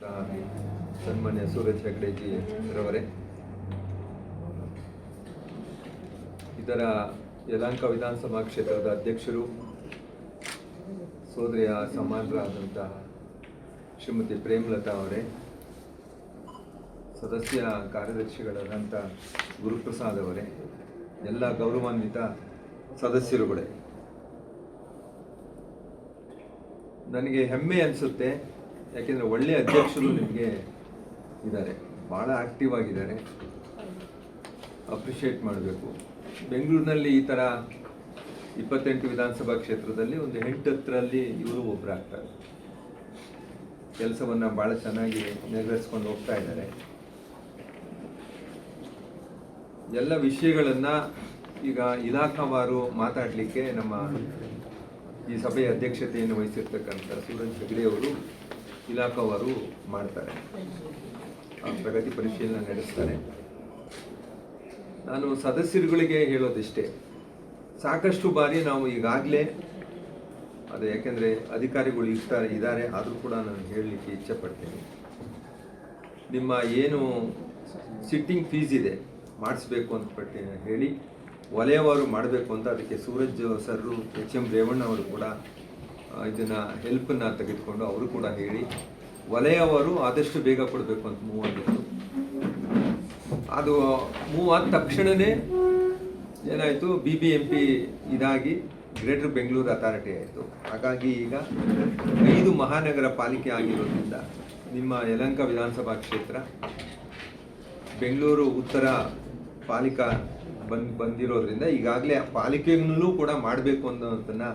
ಸನ್ಮಾನ್ಯ ಸೂರಜ್ ಹೆಗ್ಡೆಜಿ ರವರೇ. ಇದರ ಯಲಾಂಕ ವಿಧಾನಸಭಾ ಕ್ಷೇತ್ರದ ಅಧ್ಯಕ್ಷರು, ಸೋದರಿಯ ಸಮಾನರಾದಂತಹ ಶ್ರೀಮತಿ ಪ್ರೇಮಲತಾ ಅವರೇ, ಸದಸ್ಯ ಕಾರ್ಯದರ್ಶಿಗಳಾದಂಥ ಗುರುಪ್ರಸಾದ್ ಅವರೇ, ಎಲ್ಲ ಗೌರವಾನ್ವಿತ ಸದಸ್ಯರುಗಳೇ. ನನಗೆ ಹೆಮ್ಮೆ ಅನಿಸುತ್ತೆ ಯಾಕೆಂದರೆ ಒಳ್ಳೆಯ ಅಧ್ಯಕ್ಷರು ನಿಮಗೆ ಇದ್ದಾರೆ. ಭಾಳ ಆಕ್ಟಿವ್ ಆಗಿದ್ದಾರೆ. ಅಪ್ರಿಷಿಯೇಟ್ ಮಾಡಬೇಕು. ಬೆಂಗಳೂರಿನಲ್ಲಿ ಈ ಥರ ಇಪ್ಪತ್ತೆಂಟು ವಿಧಾನಸಭಾ ಕ್ಷೇತ್ರದಲ್ಲಿ ಒಂದು ಎಂಟತ್ತರಲ್ಲಿ ಇವರು ಒಬ್ಬರಾಗ್ತಾರೆ ಕೆಲಸವನ್ನು ಭಾಳ ಚೆನ್ನಾಗಿ ನೆರವೇರಿಸ್ಕೊಂಡು ಹೋಗ್ತಾ ಇದ್ದಾರೆ. ಎಲ್ಲ ವಿಷಯಗಳನ್ನು ಈಗ ಇಲಾಖಾವಾರು ಮಾತಾಡಲಿಕ್ಕೆ ನಮ್ಮ ಈ ಸಭೆಯ ಅಧ್ಯಕ್ಷತೆಯನ್ನು ವಹಿಸಿರ್ತಕ್ಕಂಥ ಸೂರಜ್ ಹೆಗ್ಡೆ ಅವರು ಇಲಾಖಾವಾರು ಮಾಡ್ತಾರೆ. ಪ್ರಗತಿ ಪರಿಶೀಲನೆ ನಡೆಸ್ತಾರೆ. ನಾನು ಸದಸ್ಯರುಗಳಿಗೆ ಹೇಳೋದಿಷ್ಟೇ. ಸಾಕಷ್ಟು ಬಾರಿ ನಾವು ಈಗಾಗಲೇ ಅದು ಯಾಕೆಂದರೆ ಅಧಿಕಾರಿಗಳು ಇರ್ತಾರೆ, ಇದ್ದಾರೆ, ಆದರೂ ಕೂಡ ನಾನು ಹೇಳಲಿಕ್ಕೆ ಇಚ್ಛೆ ಪಡ್ತೀನಿ ನಿಮ್ಮ ಏನು ಸಿಟ್ಟಿಂಗ್ ಫೀಸ್ ಇದೆ, ಮಾಡಿಸ್ಬೇಕು ಅಂತ ಹೇಳಿ, ವಲಯವಾರು ಮಾಡಬೇಕು ಅಂತ ಅದಕ್ಕೆ Suraj sir H M Revanna ಅವರು ಕೂಡ ಇದನ್ನ ಹೆಲ್ಪನ್ನು ತೆಗೆದುಕೊಂಡು ಅವರು ಕೂಡ ಹೇಳಿ, ವಲಯವರು ಆದಷ್ಟು ಬೇಗ ಕೊಡಬೇಕು ಅಂತ ಮೂವ್ ಆಗಿತ್ತು. ಅದು ಮೂವ್ ಆದ ತಕ್ಷಣವೇ ಏನಾಯಿತು ಬಿ ಬಿ ಎಂ ಪಿ ಇದಾಗಿ ಗ್ರೇಟರ್ ಬೆಂಗಳೂರು ಅಥಾರಿಟಿ ಆಯಿತು. ಹಾಗಾಗಿ ಈಗ ಐದು ಮಹಾನಗರ ಪಾಲಿಕೆ ಆಗಿರೋದ್ರಿಂದ ನಿಮ್ಮ ಯಲಂಕ ವಿಧಾನಸಭಾ ಕ್ಷೇತ್ರ, ಬೆಂಗಳೂರು ಉತ್ತರ ಪಾಲಿಕಾ ಬಂದ್ ಬಂದಿರೋದ್ರಿಂದ ಈಗಾಗಲೇ ಪಾಲಿಕೆಗಳಲ್ಲೂ ಕೂಡ ಮಾಡಬೇಕು ಅನ್ನೋದನ್ನ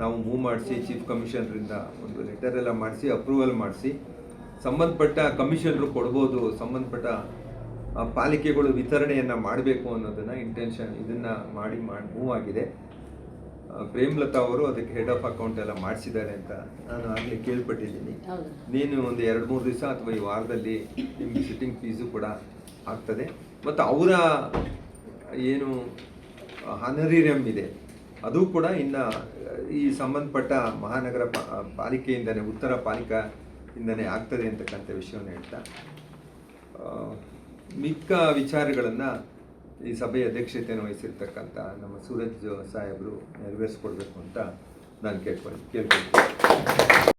ನಾವು ಮೂವ್ ಮಾಡಿಸಿ ಚೀಫ್ ಕಮಿಷನರಿಂದ ಒಂದು ಲೆಟರ್ ಎಲ್ಲ ಮಾಡಿಸಿ ಅಪ್ರೂವಲ್ ಮಾಡಿಸಿ ಸಂಬಂಧಪಟ್ಟ ಕಮಿಷನರು ಕೊಡ್ಬೋದು ಸಂಬಂಧಪಟ್ಟ ಪಾಲಿಕೆಗಳು ವಿತರಣೆಯನ್ನು ಮಾಡಬೇಕು ಅನ್ನೋದನ್ನು ಇಂಟೆನ್ಷನ್ ಇದನ್ನು ಮಾಡಿ ಮಾಡಿ ಮೂವ್ ಆಗಿದೆ. ಪ್ರೇಮ್ಲತಾ ಅವರು ಅದಕ್ಕೆ ಹೆಡ್ ಆಫ್ ಅಕೌಂಟ್ ಎಲ್ಲ ಮಾಡಿಸಿದ್ದಾರೆ ಅಂತ ನಾನು ಆಗಲೇ ಕೇಳ್ಪಟ್ಟಿದ್ದೀನಿ. ನೀನು ಒಂದು ಎರಡು ಮೂರು ದಿವಸ ಅಥವಾ ಈ ವಾರದಲ್ಲಿ ನಿಮಗೆ ಸಿಟ್ಟಿಂಗ್ ಫೀಸು ಕೂಡ ಆಗ್ತದೆ. ಮತ್ತು ಅವರ ಏನು ಹನರಿರಮ್ ಇದೆ. ಅದು ಕೂಡ ಇನ್ನು, ಈ ಸಂಬಂಧಪಟ್ಟ ಮಹಾನಗರ ಪಾಲಿಕೆಯಿಂದಲೇ ಉತ್ತರ ಪಾಲಿಕೆಯಿಂದನೇ ಆಗ್ತದೆ ಅಂತಕ್ಕಂಥ ವಿಷಯವನ್ನು ಹೇಳ್ತಾ. ಮಿಕ್ಕ ವಿಚಾರಗಳನ್ನು ಈ ಸಭೆಯ ಅಧ್ಯಕ್ಷತೆಯನ್ನು ವಹಿಸಿರ್ತಕ್ಕಂಥ ನಮ್ಮ ಸೂರಜ್ ಸಾಹೇಬರು ನೆರವೇರಿಸ್ಕೊಡ್ಬೇಕು ಅಂತ ನಾನು ಕೇಳ್ಕೊಂಡು ಕೇಳ್ಕೊಳ್ತೀನಿ.